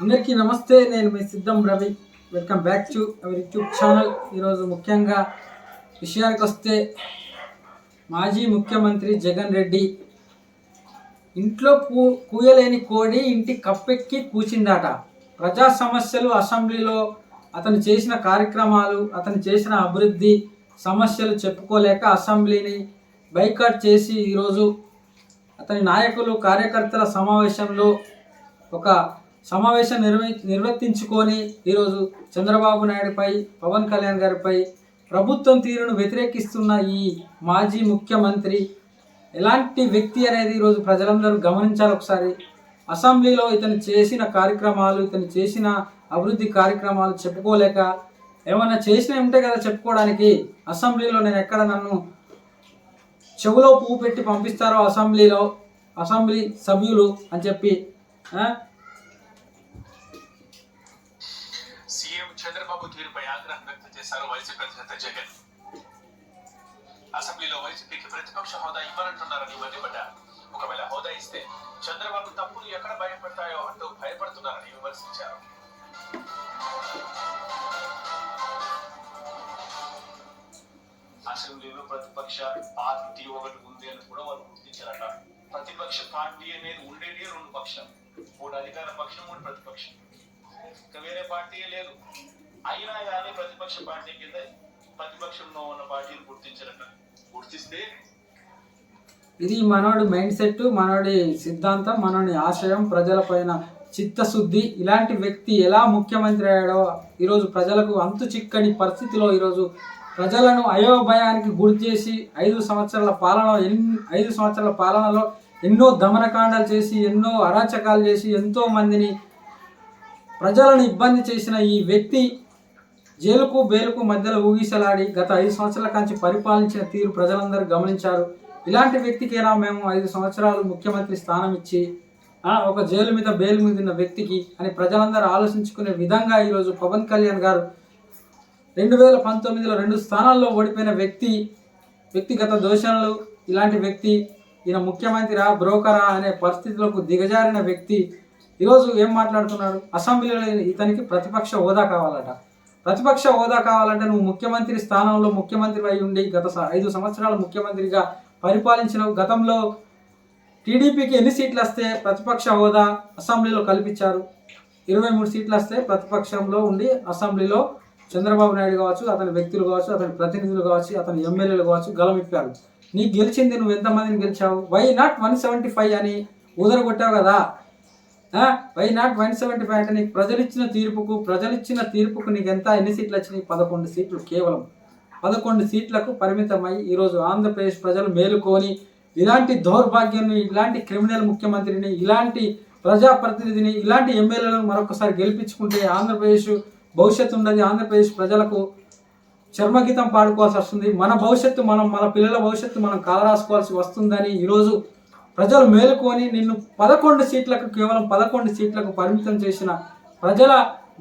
అందరికీ నమస్తే నేను మీ Siddham Ravi. Welcome back to our YouTube channel ఈరోజు ముఖ్యంగా విషయానికి వస్తే మాజీ ముఖ్యమంత్రి జగన్ రెడ్డి ఇంట్లో కూ కూయలేని కోడి ఇంటి కప్పెక్కి కూచిందట ప్రజా సమస్యలు అసెంబ్లీలో అతను చేసిన కార్యక్రమాలు అతను చేసిన అభివృద్ధి సమస్యలు చెప్పుకోలేక అసెంబ్లీని బైకాట్ చేసి ఈరోజు అతని నాయకులు కార్యకర్తల సమావేశంలో ఒక సమావేశం నిర్వహి నిర్వర్తించుకొని ఈరోజు చంద్రబాబు నాయుడుపై పవన్ కళ్యాణ్ గారిపై ప్రభుత్వం తీరును వ్యతిరేకిస్తున్న ఈ మాజీ ముఖ్యమంత్రి ఎలాంటి వ్యక్తి అనేది ఈరోజు ప్రజలందరూ గమనించాలి ఒకసారి. అసెంబ్లీలో ఇతను చేసిన కార్యక్రమాలు ఇతను చేసిన అభివృద్ధి కార్యక్రమాలు చెప్పుకోలేక ఏమైనా చేసిన ఉంటే కదా చెప్పుకోవడానికి. అసెంబ్లీలో నేను ఎక్కడ నన్ను చెవులో పువ్వు పెట్టి పంపిస్తారో అసెంబ్లీలో అసెంబ్లీ సభ్యులు అని చెప్పి ఆ? సీఎం చంద్రబాబు తీరుపై ఆగ్రహం వ్యక్తం చేశారు వైసీపీ అధినేత జగన్. అసెంబ్లీలో వైసీపీకి ప్రతిపక్ష హోదా ఇవ్వాలంటున్నారని మండిపడ్డారు. ఒకవేళ హోదా ఇస్తే చంద్రబాబు తప్పులు ఎక్కడ భయపడతాయో అంటూ భయపడుతున్నారని విమర్శించారు. అసెంబ్లీలో ప్రతిపక్ష పార్టీ ఒకటి ఉంది అని కూడా వాళ్ళు గుర్తించారట. ప్రతిపక్ష పార్టీ అనేది ఉండేది రెండు పక్షాలు. మూడు అధికార పక్షం మూడు ప్రతిపక్షం. ఇంకా వేరే పార్టీ లేదు. అయినా కానీ ప్రతిపక్ష పార్టీ కింద ప్రతిపక్షంలో ఉన్న పార్టీని గుర్తించరట. గుర్తిస్తే ఇది మనోడి మైండ్ సెట్ మనోడి సిద్ధాంతం మనోడి ఆశయం ప్రజలపైన చిత్తశుద్ధి. ఇలాంటి వ్యక్తి ఎలా ముఖ్యమంత్రి అయ్యాడో ఈరోజు ప్రజలకు అంతు చిక్కని పరిస్థితిలో ఈరోజు ప్రజలను అయోభయానికి గురి చేసి ఐదు సంవత్సరాల పాలన ఎన్ ఐదు సంవత్సరాల పాలనలో ఎన్నో దమనకాండాలు చేసి ఎన్నో అరాచకాలు చేసి ఎంతో మందిని ప్రజలను ఇబ్బంది చేసిన ఈ వ్యక్తి జైలుకు బెయిల్కు మధ్యలో ఊగిసలాడి గత ఐదు సంవత్సరాల కాంచి పరిపాలించిన తీరు ప్రజలందరూ గమనించారు. ఇలాంటి వ్యక్తికైనా మేము ఐదు సంవత్సరాలు ముఖ్యమంత్రి స్థానం ఇచ్చి ఒక జైలు మీద బెయిల్ మీద ఉన్న వ్యక్తికి అని ప్రజలందరూ ఆలోచించుకునే విధంగా ఈరోజు పవన్ కళ్యాణ్ గారు రెండు వేల పంతొమ్మిదిలో రెండు స్థానాల్లో ఓడిపోయిన వ్యక్తి వ్యక్తిగత దోషణలు ఇలాంటి వ్యక్తి ఈయన ముఖ్యమంత్రిరా బ్రోకరా అనే పరిస్థితులకు దిగజారిన వ్యక్తి ఈరోజు ఏం మాట్లాడుతున్నాడు అసెంబ్లీలో ఇతనికి ప్రతిపక్ష హోదా కావాలట. ప్రతిపక్ష హోదా కావాలంటే నువ్వు ముఖ్యమంత్రి స్థానంలో ముఖ్యమంత్రి అయి ఉండి గత ఐదు సంవత్సరాలు ముఖ్యమంత్రిగా పరిపాలించిన గతంలో టీడీపీకి ఎన్ని సీట్లు వస్తే ప్రతిపక్ష హోదా అసెంబ్లీలో కల్పించారు? ఇరవై మూడు సీట్లు వస్తే ప్రతిపక్షంలో ఉండి అసెంబ్లీలో చంద్రబాబు నాయుడు కావచ్చు అతని వ్యక్తులు కావచ్చు అతని ప్రతినిధులు కావచ్చు అతని ఎమ్మెల్యేలు కావచ్చు గలమిప్పారు నీకు గెలిచింది నువ్వు ఎంతమందిని గెలిచావు? Why not one seventy five అని ఊదరగొట్టావు కదా? Why not one seventy five అంటే నీకు ప్రజలు ఇచ్చిన తీర్పుకు ప్రజలు ఇచ్చిన తీర్పుకు నీకు ఎంత? ఎన్ని సీట్లు వచ్చినాయి? పదకొండు సీట్లు కేవలం. పదకొండు సీట్లకు పరిమితమై ఈరోజు ఆంధ్రప్రదేశ్ ప్రజలు మేలుకొని ఇలాంటి దౌర్భాగ్యాన్ని ఇలాంటి క్రిమినల్ ముఖ్యమంత్రిని ఇలాంటి ప్రజాప్రతినిధిని ఇలాంటి ఎమ్మెల్యేలను మరొకసారి గెలిపించుకుంటే ఆంధ్రప్రదేశ్ భవిష్యత్తు ఉండదు ఆంధ్రప్రదేశ్ ప్రజలకు చర్మగీతం పాడుకోవాల్సి వస్తుంది. మన భవిష్యత్తు మనం మన పిల్లల భవిష్యత్తు మనం కాలరాసుకోవాల్సి వస్తుందని ఈరోజు ప్రజలు మేలుకొని నిన్ను పదకొండు సీట్లకు కేవలం పదకొండు సీట్లకు పరిమితం చేసిన ప్రజల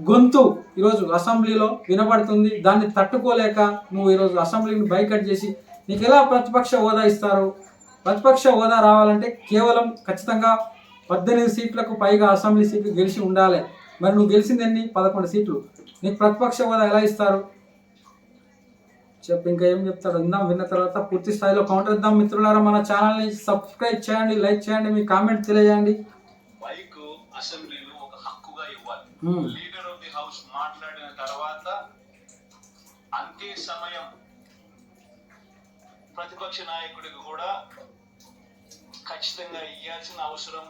గొంతు ఈరోజు అసెంబ్లీలో వినబడుతుంది. దాన్ని తట్టుకోలేక నువ్వు ఈరోజు అసెంబ్లీని బైకట్ చేసి నీకు ఎలా ప్రతిపక్ష హోదా ఇస్తారు? ప్రతిపక్ష హోదా రావాలంటే కేవలం ఖచ్చితంగా పద్దెనిమిది సీట్లకు పైగా అసెంబ్లీ సీట్లు గెలిచి ఉండాలి. మరి నువ్వు గెలిచిందని పదకొండు సీట్లు. నీకు ప్రతిపక్ష హోదా ఎలా ఇస్తారు? చెప్పు ఇంకా ఏం చెప్తాడు? ఇందాం విన్న తర్వాత పూర్తి స్థాయిలో కౌంటర్ ఇద్దాం మిత్రులారా మన ఛానల్ని సబ్స్క్రైబ్ చేయండి లైక్ చేయండి మీ కామెంట్ తెలియజేయండి. మైక్ అసెంబ్లీలో ఒక హక్కుగా ఇవ్వాలి. లీడర్ ఆఫ్ ది హౌస్ మాట్లాడిన తర్వాత అంతే సమయం ప్రతిపక్ష నాయకుడికి కూడా ఖచ్చితంగా ఇవ్వాల్సిన అవసరం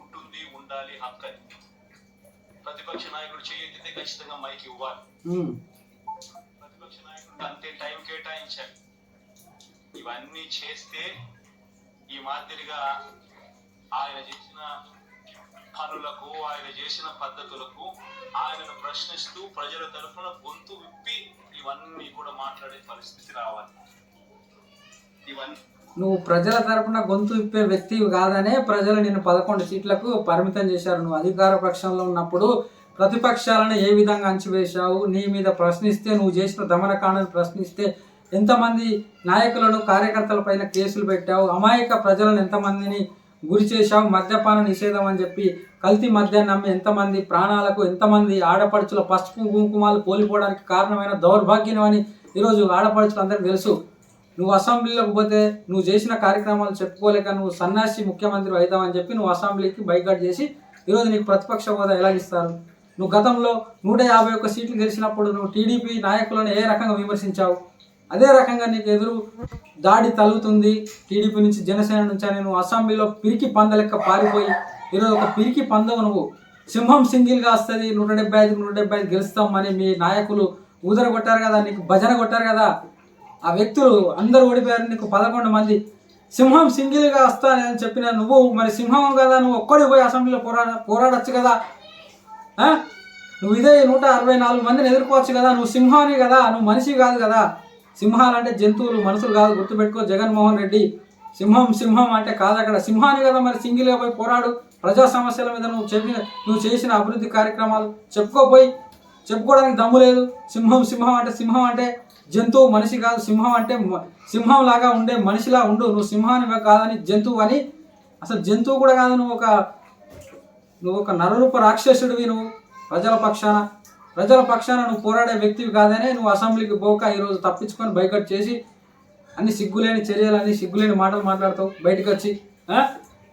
ఉంటుంది ఉండాలి హక్కు. ప్రతిపక్ష నాయకుడు చేయెత్తితే ఖచ్చితంగా మైక్ ఇవ్వాలి. అంతే టైం కేటాయించాలి ఇవన్నీ చేస్తే ఈ మాదిరిగా ఆయన చేసిన పనులకు ఆయన చేసిన పద్ధతులకు ఆయనను ప్రశ్నిస్తూ ప్రజల తరఫున గొంతు విప్పి ఇవన్నీ కూడా మాట్లాడే పరిస్థితి రావాలి. ఇవన్నీ నువ్వు ప్రజల తరపున గొంతు ఇప్పే వ్యక్తి కాదనే ప్రజలు నిన్ను పదకొండు సీట్లకు పరిమితం చేశారు. నువ్వు అధికార పక్షంలో ఉన్నప్పుడు ప్రతిపక్షాలను ఏ విధంగా అంచివేశావు నీ మీద ప్రశ్నిస్తే నువ్వు చేసిన దమనకాండను ప్రశ్నిస్తే ఎంతమంది నాయకులను కార్యకర్తల పైన కేసులు పెట్టావు? అమాయక ప్రజలను ఎంతమందిని గురి చేశావు? మద్యపాన నిషేధం అని చెప్పి కల్తీ మద్యాన్ని నమ్మి ఎంతమంది ప్రాణాలకు ఎంతమంది ఆడపడుచుల పసుపు కుంకుమాలు కోల్పోవడానికి కారణమైన దౌర్భాగ్యం అని ఈరోజు ఆడపడుచులు అందరికీ తెలుసు. నువ్వు అసెంబ్లీలోకి పోతే నువ్వు చేసిన కార్యక్రమాలు చెప్పుకోలేక నువ్వు సన్యాసి ముఖ్యమంత్రి అవుతావని చెప్పి నువ్వు అసెంబ్లీకి బైకాట్ చేసి ఈరోజు నీకు ప్రతిపక్ష హోదా ఎలా ఇస్తారు నువ్వు గతంలో నూట యాభై ఒక్క సీట్లు గెలిచినప్పుడు నువ్వు టీడీపీ నాయకులను ఏ రకంగా విమర్శించావు? అదే రకంగా నీకు ఎదురు దాడి తలుగుతుంది టీడీపీ నుంచి జనసేన నుంచి అని నువ్వు అసెంబ్లీలో పిరికి పంద లెక్క పారిపోయి ఈరోజు ఒక పిరికి పందవు నువ్వు. సింహం సింగిల్గా వస్తుంది నూట డెబ్బై ఐదు నూట డెబ్బై ఐదు గెలుస్తామని మీ నాయకులు ఊదర కొట్టారు కదా నీకు భజన కొట్టారు కదా. ఆ వ్యక్తులు అందరూ ఓడిపోయారు నీకు పదకొండు మంది. సింహం సింగిల్గా వస్తానని అని చెప్పిన నువ్వు మరి సింహం కదా నువ్వు ఒక్కడి పోయి అసెంబ్లీలో పోరాడ పోరాడొచ్చు కదా. నువ్వు ఇదే నూట అరవై నాలుగు మందిని ఎదుర్కోవచ్చు కదా. నువ్వు సింహాని కదా. నువ్వు మనిషి కాదు కదా. సింహాలు అంటే జంతువులు మనుషులు కాదు. గుర్తుపెట్టుకో జగన్మోహన్ రెడ్డి. సింహం సింహం అంటే కాదు అక్కడ. సింహాని కదా మరి. సింగిల్గా పోయి పోరాడు. ప్రజా సమస్యల మీద నువ్వు చెప్పిన నువ్వు చేసిన అభివృద్ధి కార్యక్రమాలు చెప్పుకోపోయి చెప్పుకోవడానికి దమ్ము లేదు. సింహం సింహం అంటే సింహం అంటే జంతువు మనిషి కాదు. సింహం అంటే మ- సింహం లాగా ఉండే మనిషిలా ఉండు. నువ్వు సింహాన్ని కాదని జంతువు అని. అసలు జంతువు కూడా కాదు. నువ్వు ఒక నువ్వు ఒక నరరూప రాక్షసుడివి నువ్వు. ప్రజల పక్షాన ప్రజల పక్షాన నువ్వు పోరాడే వ్యక్తివి కాదనే నువ్వు అసెంబ్లీకి పోక ఈరోజు తప్పించుకొని బైకట్ చేసి అన్ని సిగ్గులేని చర్యలని సిగ్గులేని మాటలు మాట్లాడతావు బయటకు వచ్చి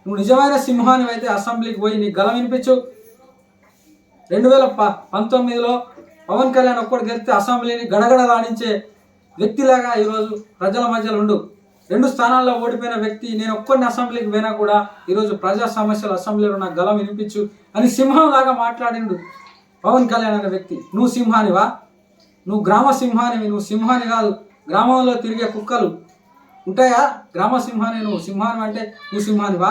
నువ్వు నిజమైన సింహాన్ని అయితే అసెంబ్లీకి పోయి నీ గల వినిపించు. రెండు వేల ప పంతొమ్మిదిలో పవన్ కళ్యాణ్ ఒక్కడు గెలిస్తే అసెంబ్లీని గడగడ రాణించే వ్యక్తిలాగా ఈరోజు ప్రజల మధ్యలో ఉండు. రెండు స్థానాల్లో ఓడిపోయిన వ్యక్తి నేను ఒక్కడిని అసెంబ్లీకి పోయినా కూడా ఈరోజు ప్రజా సమస్యలు అసెంబ్లీలో నాకు గలం వినిపించు అని సింహం లాగా మాట్లాడిండు పవన్ కళ్యాణ్ అనే వ్యక్తి. నువ్వు సింహానివా? నువ్వు గ్రామ సింహానివి నువ్వు సింహాని కాదు గ్రామంలో తిరిగే కుక్కలు ఉంటాయా? గ్రామ సింహాని నువ్వు సింహాని అంటే నువ్వు సింహానివా?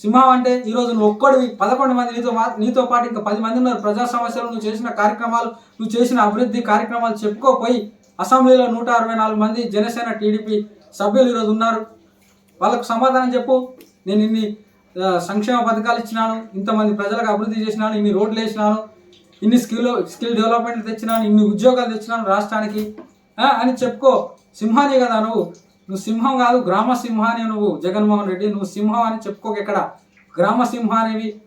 సింహం అంటే ఈరోజు నువ్వు ఒక్కడివి పదకొండు మంది నీతో నీతో పాటు ఇంకా పది మంది ఉన్నారు. ప్రజా సమస్యలు నువ్వు చేసిన కార్యక్రమాలు నువ్వు చేసిన అభివృద్ధి కార్యక్రమాలు చెప్పుకోపోయి అసెంబ్లీలో నూట అరవై నాలుగు మంది జనసేన టీడీపీ సభ్యులు ఈరోజు ఉన్నారు. వాళ్ళకు సమాధానం చెప్పు. నేను ఇన్ని సంక్షేమ పథకాలు ఇచ్చినాను. ఇంతమంది ప్రజలకు అభివృద్ధి చేసినాను. ఇన్ని రోడ్లు వేసినాను. ఇన్ని స్కిల్ స్కిల్ డెవలప్మెంట్ తెచ్చినాను. ఇన్ని ఉద్యోగాలు తెచ్చినాను రాష్ట్రానికి. అని చెప్పుకో. సింహాని కదా నువ్వు. నువ్వు సింహం కాదు గ్రామ సింహాని నువ్వు జగన్మోహన్ రెడ్డి. నువ్వు సింహం అని చెప్పుకోక ఎక్కడ. గ్రామ సింహానివి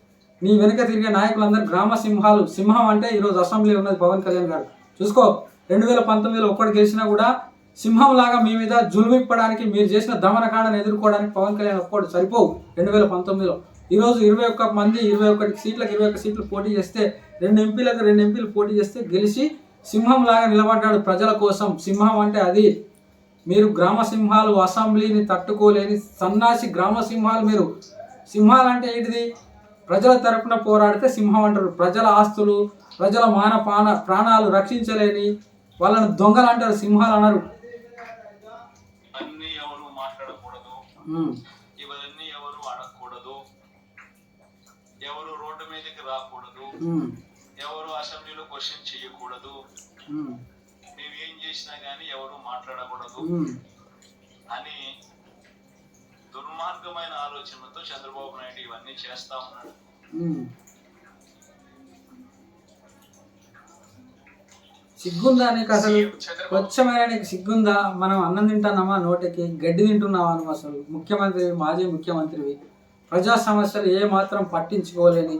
నీ వెనుక తిరిగే నాయకులందరూ గ్రామ సింహాలు. సింహం అంటే ఈరోజు అసెంబ్లీ ఉన్నది పవన్ కళ్యాణ్ గారు. చూసుకో. రెండు వేల పంతొమ్మిదిలో ఒక్కడు గెలిచినా కూడా సింహంలాగా మీ మీద జులుమిప్పడానికి మీరు చేసిన దమనకాండను ఎదుర్కోవడానికి పవన్ కళ్యాణ్ ఒక్కడు సరిపోవు. రెండు వేల పంతొమ్మిదిలో ఈరోజు ఇరవై ఒక్క మంది ఇరవై ఒకటి సీట్లకు ఇరవై ఒక్క సీట్లు పోటీ చేస్తే రెండు ఎంపీలకు రెండు ఎంపీలు పోటీ చేస్తే గెలిచి సింహంలాగా నిలబడ్డాడు ప్రజల కోసం. సింహం అంటే అది. మీరు గ్రామ సింహాలు అసెంబ్లీని తట్టుకోలేని సన్నాసి గ్రామ సింహాలు మీరు. సింహాలు అంటే ఏంటిది? ప్రజల తరపున పోరాడితే సింహం అంటారు. ప్రజల ఆస్తులు ప్రజల మాన ప్రాణాలు రక్షించలేని వాళ్ళని దొంగలు అంటారు సింహాలు అన్నారు ఇవన్నీ ఎవరు అడగకూడదు. ఎవరు రోడ్డు మీదకి రాకూడదు. ఎవరు అసెంబ్లీలో క్వశ్చన్ చేయకూడదు. నువ్వేం చేసినా గానీ ఎవరు మాట్లాడకూడదు అని దుర్మార్గమైన ఆలోచనలతో చంద్రబాబు నాయుడు ఇవన్నీ చేస్తా ఉన్నాడు. సిగ్గుందా నీకు అసలు? స్వచ్ఛమైన నీకు సిగ్గుందా? మనం అన్నం తింటున్నామా నోటికి? గడ్డి తింటున్నావా నువ్వు అసలు? ముఖ్యమంత్రి మాజీ ముఖ్యమంత్రివి. ప్రజా సమస్యలు ఏ మాత్రం పట్టించుకోలేని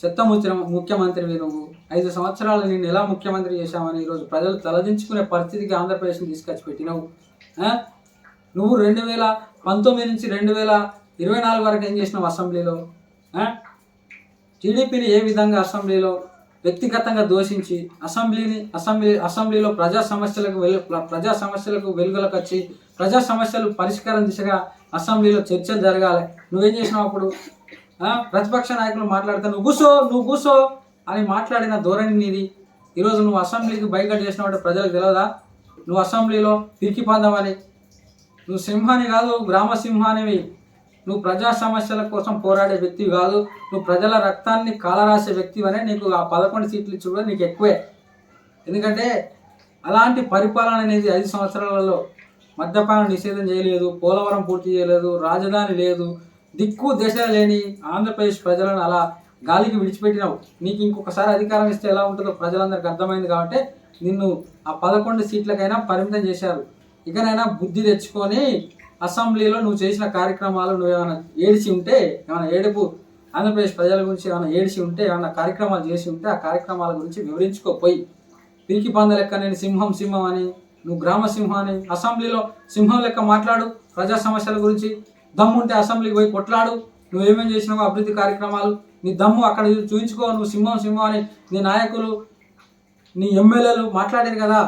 చెత్త ముచ్చిన ముఖ్యమంత్రివి నువ్వు. ఐదు సంవత్సరాలు నేను ఎలా ముఖ్యమంత్రి చేశామని ఈరోజు ప్రజలు తలదించుకునే పరిస్థితికి ఆంధ్రప్రదేశ్ని తీసుకొచ్చి పెట్టినావు? నువ్వు రెండు వేల పంతొమ్మిది నుంచి రెండు వేల ఇరవై నాలుగు వరకు ఏం చేసినావు అసెంబ్లీలో? టీడీపీని ఏ విధంగా అసెంబ్లీలో వ్యక్తిగతంగా దూషించి అసెంబ్లీని అసెంబ్లీ అసెంబ్లీలో ప్రజా సమస్యలకు వెలు ప్రజా సమస్యలకు వెలుగులకు వచ్చి ప్రజా సమస్యలు పరిష్కారం దిశగా అసెంబ్లీలో చర్చలు జరగాలి. నువ్వేం చేసినావు అప్పుడు? ప్రతిపక్ష నాయకులు మాట్లాడితే నువ్వు కూసో నువ్వు కూసో అని మాట్లాడిన ధోరణి నీది. ఈరోజు నువ్వు అసెంబ్లీకి బైకట్ చేసినావు ప్రజలకు తెలియదా నువ్వు అసెంబ్లీలో పిరికి పొందమని నువ్వు సింహాని కాదు గ్రామ సింహానివి నువ్వు ప్రజా సమస్యల కోసం పోరాడే వ్యక్తి కాదు నువ్వు ప్రజల రక్తాన్ని కాలరాసే వ్యక్తివనే నీకు ఆ పదకొండు సీట్లు ఇచ్చి కూడా నీకు ఎక్కువే. ఎందుకంటే అలాంటి పరిపాలన అనేది ఐదు సంవత్సరాలలో మద్యపాన నిషేధం చేయలేదు పోలవరం పూర్తి చేయలేదు రాజధాని లేదు దిక్కు దశ లేని ఆంధ్రప్రదేశ్ ప్రజలను అలా గాలికి విడిచిపెట్టినావు. నీకు ఇంకొకసారి అధికారం ఇస్తే ఎలా ఉంటుందో ప్రజలందరికీ అర్థమైంది కాబట్టి నిన్ను ఆ పదకొండు సీట్లకైనా పరిమితం చేశారు. ఇకనైనా బుద్ధి తెచ్చుకొని అసెంబ్లీలో నువ్వు చేసిన కార్యక్రమాలు నువ్వు ఏమైనా ఏడిచి ఉంటే ఏమైనా ఏడుపు ఆంధ్రప్రదేశ్ ప్రజల గురించి ఏమైనా ఏడిచి ఉంటే ఏమైనా కార్యక్రమాలు చేసి ఉంటే ఆ కార్యక్రమాల గురించి వివరించుకోపోయి పిరికి పంద లెక్క నేను సింహం సింహం అని నువ్వు గ్రామ సింహం అని అసెంబ్లీలో సింహం లెక్క మాట్లాడు ప్రజా సమస్యల గురించి. దమ్ముంటే అసెంబ్లీకి పోయి కొట్లాడు. నువ్వేమేం చేసినావు అభివృద్ధి కార్యక్రమాలు నీ దమ్ము అక్కడ చూపించుకో నువ్వు సింహం సింహం అని నీ నాయకులు నీ ఎమ్మెల్యేలు మాట్లాడారు కదా.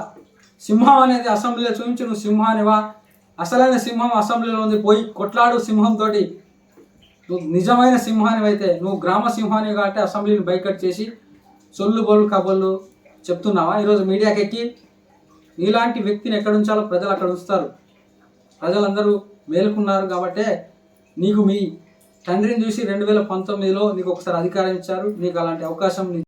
సింహం అనేది అసెంబ్లీలో చూపించి నువ్వు సింహానివా? అసలైన సింహం అసెంబ్లీలో ఉంది. పోయి కొట్లాడు సింహంతో నువ్వు నిజమైన సింహాన్ని అయితే నువ్వు గ్రామ సింహాన్ని కాబట్టి అసెంబ్లీని బైకట్ చేసి సొల్లు బొల్లు కబుర్లు చెప్తున్నావా? ఈరోజు మీడియాకి ఎక్కి నీలాంటి వ్యక్తిని ఎక్కడ ఉంచాలో ప్రజలు అక్కడ ఉంచుతారు. ప్రజలందరూ మేలుకున్నారు కాబట్టే నీకు మీ తండ్రిని చూసి రెండు వేల పంతొమ్మిదిలో నీకు ఒకసారి అధికారం ఇచ్చారు. నీకు అలాంటి అవకాశం